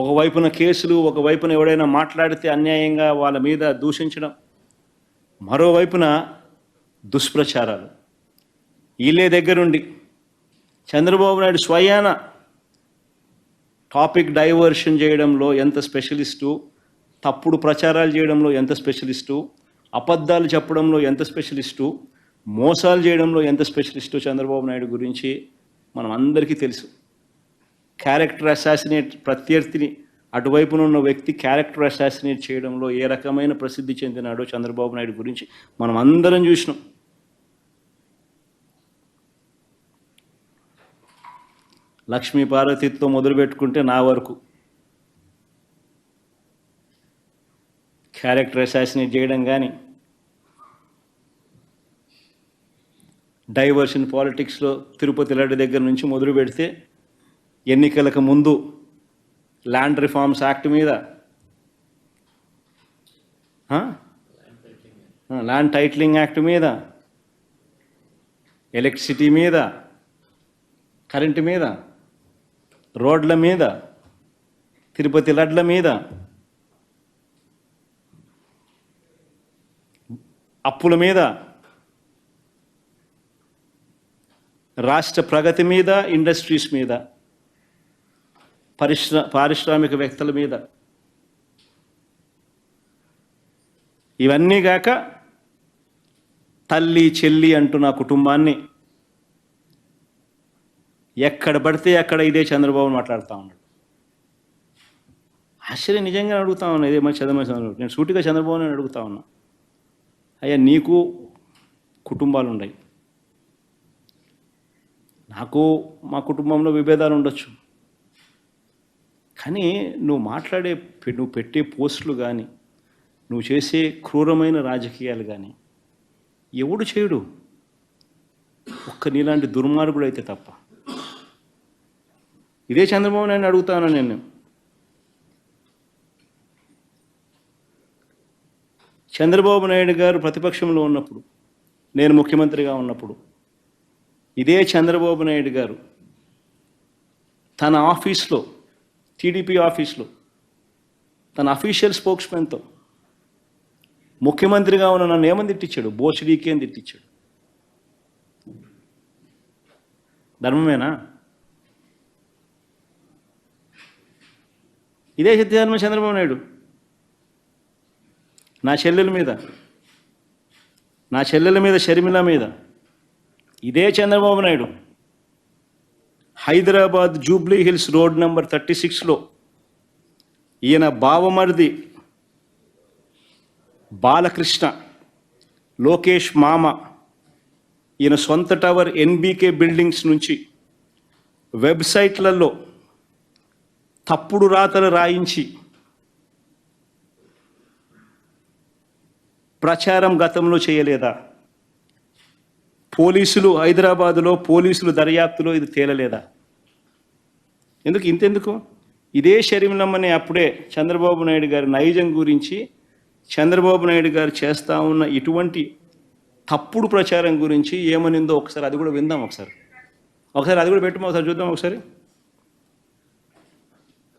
ఒకవైపున కేసులు ఒకవైపున ఎవడైనా మాట్లాడితే అన్యాయంగా వాళ్ళ మీద దూషించడం మరోవైపున దుష్ప్రచారాలు. వీళ్ళే దగ్గరుండి చంద్రబాబు నాయుడు స్వయాన టాపిక్ డైవర్షన్ చేయడంలో ఎంత స్పెషలిస్టు తప్పుడు ప్రచారాలు చేయడంలో ఎంత స్పెషలిస్టు అబద్ధాలు చెప్పడంలో ఎంత స్పెషలిస్టు మోసాలు చేయడంలో ఎంత స్పెషలిస్టు చంద్రబాబు నాయుడు గురించి మనం అందరికీ తెలుసు. క్యారెక్టర్ అసాసినేట్ ప్రత్యర్థిని అటువైపున ఉన్న వ్యక్తి క్యారెక్టర్ అసాసినేట్ చేయడంలో ఏ రకమైన ప్రసిద్ధి చెందినాడో చంద్రబాబు నాయుడు గురించి మనం అందరం చూసినాం. లక్ష్మీ పార్వతితో మొదలు పెట్టుకుంటే నా వరకు. క్యారెక్టర్ అసాసినేట్ చేయడం కానీ డైవర్షన్ పాలిటిక్స్లో తిరుపతి లడ్డు దగ్గర నుంచి మొదలు పెడితే ఎన్నికలకు ముందు ల్యాండ్ రిఫార్మ్స్ యాక్ట్ మీద? ల్యాండ్ టైటిలింగ్ యాక్ట్ మీద? ఎలక్ట్రిసిటీ మీద? కరెంటు మీద? రోడ్ల మీద? తిరుపతి లడ్ల మీద? అప్పుల మీద? రాష్ట్ర ప్రగతి మీద? ఇండస్ట్రీస్ మీద? పరిశ్ర పారిశ్రామిక వ్యక్తుల మీద. ఇవన్నీ గాక తల్లి చెల్లి అంటూ నా కుటుంబాన్ని ఎక్కడ పడితే అక్కడ ఇదే చంద్రబాబు మాట్లాడుతూ ఉన్నాడు. ఆశ్చర్యం నిజంగా అడుగుతా ఉన్నా ఇదే మంచి చంద్రబాబు చంద్రబాబు. నేను సూటిగా చంద్రబాబు నేను అడుగుతా ఉన్నా. అయ్యా నీకు కుటుంబాలు ఉన్నాయి నాకు మా కుటుంబంలో విభేదాలు ఉండొచ్చు కానీ నువ్వు మాట్లాడే నువ్వు పెట్టే పోస్టులు కానీ నువ్వు చేసే క్రూరమైన రాజకీయాలు కానీ ఎవడు చేయడు. ఒక్క నీలాంటి దుర్మార్గుడు అయితే తప్ప. ఇదే చంద్రబాబు నాయుడు అడుగుతాను నేను. చంద్రబాబు నాయుడు గారు ప్రతిపక్షంలో ఉన్నప్పుడు నేను ముఖ్యమంత్రిగా ఉన్నప్పుడు ఇదే చంద్రబాబు నాయుడు గారు తన ఆఫీస్లో టీడీపీ ఆఫీస్లో. తన అఫీషియల్ స్పోక్స్మెన్తో ముఖ్యమంత్రిగా ఉన్న నన్ను ఏమని తిట్టించాడు? బోసిడీకి అని తిట్టించాడు? ధర్మమేనా? ఇదే సత్యధర్మ చంద్రబాబు నాయుడు. నా చెల్లెల మీద నా చెల్లెల మీద షర్మిల మీద ఇదే Chandrababu Naidu. Hyderabad Jubilee Hills road number thirty సిక్స్లో ఈయన బావమరిది బాలకృష్ణ లోకేష్ మామ ఈయన సొంత టవర్ ఎన్బీకే బిల్డింగ్స్ నుంచి వెబ్సైట్లలో తప్పుడు రాతలు రాయించి ప్రచారం గతంలో చేయలేదా? పోలీసులు హైదరాబాదులో పోలీసులు దర్యాప్తులో ఇది తేలలేదా? ఎందుకు? ఇంతెందుకు? ఇదే షరీంలమ్మని అప్పుడే చంద్రబాబు నాయుడు గారి నైజం గురించి చంద్రబాబు నాయుడు గారు చేస్తూ ఉన్న ఇటువంటి తప్పుడు ప్రచారం గురించి ఏమనిందో ఒకసారి అది కూడా విందాం ఒకసారి. ఒకసారి అది కూడా పెట్టుమో? ఒకసారి చూద్దాం ఒకసారి?